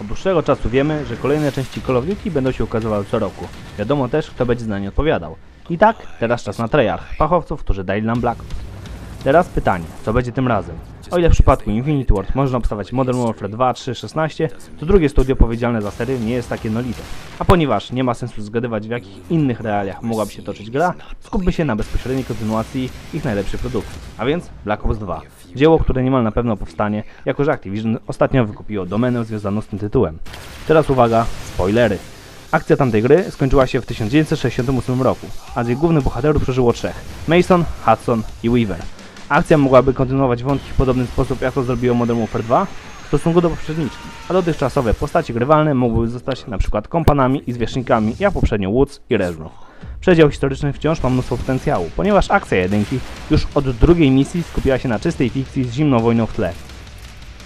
Od dłuższego czasu wiemy, że kolejne części Call of Duty będą się ukazywały co roku. Wiadomo też, kto będzie za nie odpowiadał. I tak, teraz czas na Treyarch, fachowców, którzy dali nam Black. Teraz pytanie, co będzie tym razem? O ile w przypadku Infinity Ward można obstawiać Modern Warfare 2, 3, 16, to drugie studio odpowiedzialne za serię nie jest takie jednolite. A ponieważ nie ma sensu zgadywać w jakich innych realiach mogłaby się toczyć gra, skupmy się na bezpośredniej kontynuacji ich najlepszej produkcji, a więc Black Ops 2. Dzieło, które niemal na pewno powstanie, jako że Activision ostatnio wykupiło domenę związaną z tym tytułem. Teraz uwaga, spoilery. Akcja tamtej gry skończyła się w 1968 roku, a z jej głównych bohaterów przeżyło trzech: Mason, Hudson i Weaver. Akcja mogłaby kontynuować wątki w podobny sposób, jak to zrobiło Modern Warfare 2 w stosunku do poprzedniczki, a dotychczasowe postacie grywalne mogłyby zostać np. kompanami i zwierzchnikami, jak poprzednio Woods i Reznów. Przedział historyczny wciąż ma mnóstwo potencjału, ponieważ akcja jedynki już od drugiej misji skupiła się na czystej fikcji z zimną wojną w tle.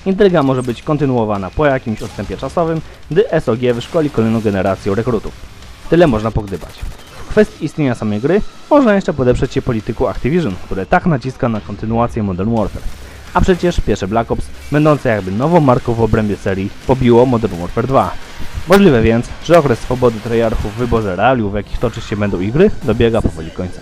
Intryga może być kontynuowana po jakimś odstępie czasowym, gdy SOG wyszkoli kolejną generację rekrutów. Tyle można pogdybać. Kwestii istnienia samej gry można jeszcze podeprzeć się polityku Activision, które tak naciska na kontynuację Modern Warfare. A przecież pierwsze Black Ops, będące jakby nową marką w obrębie serii, pobiło Modern Warfare 2. Możliwe więc, że okres swobody Treyarchów w wyborze realiów, w jakich toczyć się będą ich gry, dobiega powoli końca.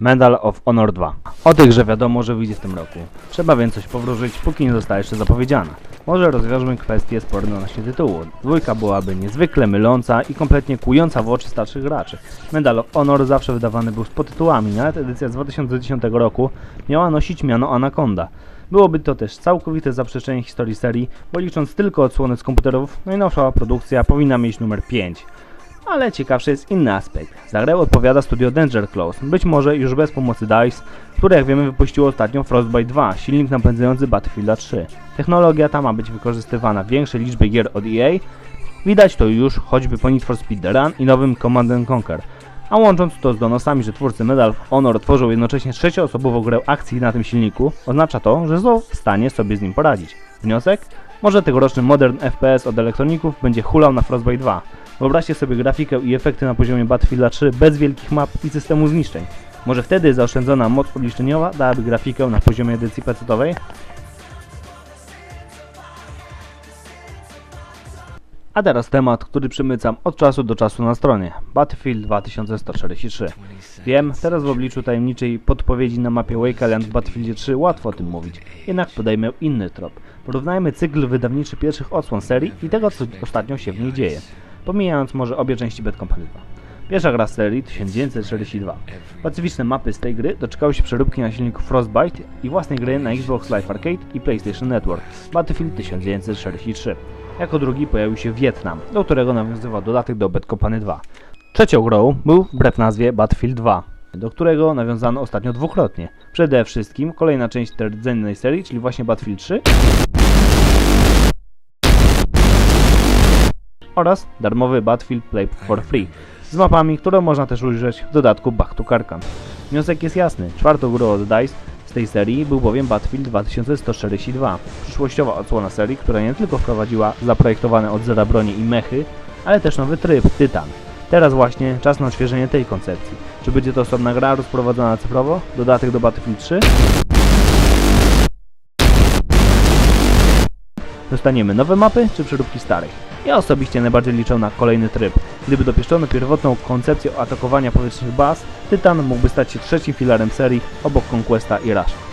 Medal of Honor 2. O tej grze wiadomo, że wyjdzie w tym roku. Trzeba więc coś powróżyć, póki nie została jeszcze zapowiedziana. Może rozwiążmy kwestię sporną odnośnie tytułu. Dwójka byłaby niezwykle myląca i kompletnie kłująca w oczy starszych graczy. Medal of Honor zawsze wydawany był z podtytułami, nawet edycja z 2010 roku miała nosić miano Anaconda. Byłoby to też całkowite zaprzeczenie historii serii, bo licząc tylko odsłony z komputerów, najnowsza produkcja powinna mieć numer 5. Ale ciekawszy jest inny aspekt. Za grę odpowiada studio Danger Close, być może już bez pomocy DICE, które jak wiemy wypuściło ostatnio Frostbite 2, silnik napędzający Battlefielda 3. Technologia ta ma być wykorzystywana w większej liczbie gier od EA, widać to już choćby po Need for Speed The Run i nowym Command and Conquer. A łącząc to z donosami, że twórcy Medal of Honor tworzą jednocześnie trzecioosobową grę akcji na tym silniku, oznacza to, że są w stanie sobie z nim poradzić. Wniosek? Może tegoroczny Modern FPS od elektroników będzie hulał na Frostbite 2. Wyobraźcie sobie grafikę i efekty na poziomie Battlefielda 3 bez wielkich map i systemu zniszczeń. Może wtedy zaoszczędzona moc obliczeniowa dałaby grafikę na poziomie edycji PC-owej? A teraz temat, który przemycam od czasu do czasu na stronie. Battlefield 2143. Wiem, teraz w obliczu tajemniczej podpowiedzi na mapie Wakeland w Battlefieldzie 3 łatwo o tym mówić. Jednak podejmę inny trop. Porównajmy cykl wydawniczy pierwszych odsłon serii i tego, co ostatnio się w niej dzieje. Pomijając może obie części Bad Company 2. Pierwsza gra serii 1942. Specyficzne mapy z tej gry doczekały się przeróbki na silniku Frostbite i własnej gry na Xbox Live Arcade i PlayStation Network Battlefield 1943. Jako drugi pojawił się Wietnam, do którego nawiązywał dodatek do Bad Company 2. Trzecią grą był wbrew nazwie Battlefield 2, do którego nawiązano ostatnio dwukrotnie. Przede wszystkim kolejna część rdzennej serii, czyli właśnie Battlefield 3 oraz darmowy Battlefield Play for Free z mapami, które można też użyć w dodatku Back to Karkan. Wniosek jest jasny, czwartą grą od DICE z tej serii był bowiem Battlefield 2142, przyszłościowa odsłona serii, która nie tylko wprowadziła zaprojektowane od zera broni i mechy, ale też nowy tryb, Tytan. Teraz właśnie czas na odświeżenie tej koncepcji. Czy będzie to osobna gra rozprowadzona cyfrowo? Dodatek do Battlefield 3? Dostaniemy nowe mapy czy przeróbki starych? Ja osobiście najbardziej liczę na kolejny tryb. Gdyby dopieszczono pierwotną koncepcję atakowania powietrznych baz, Tytan mógłby stać się trzecim filarem serii obok Conquesta i Rush.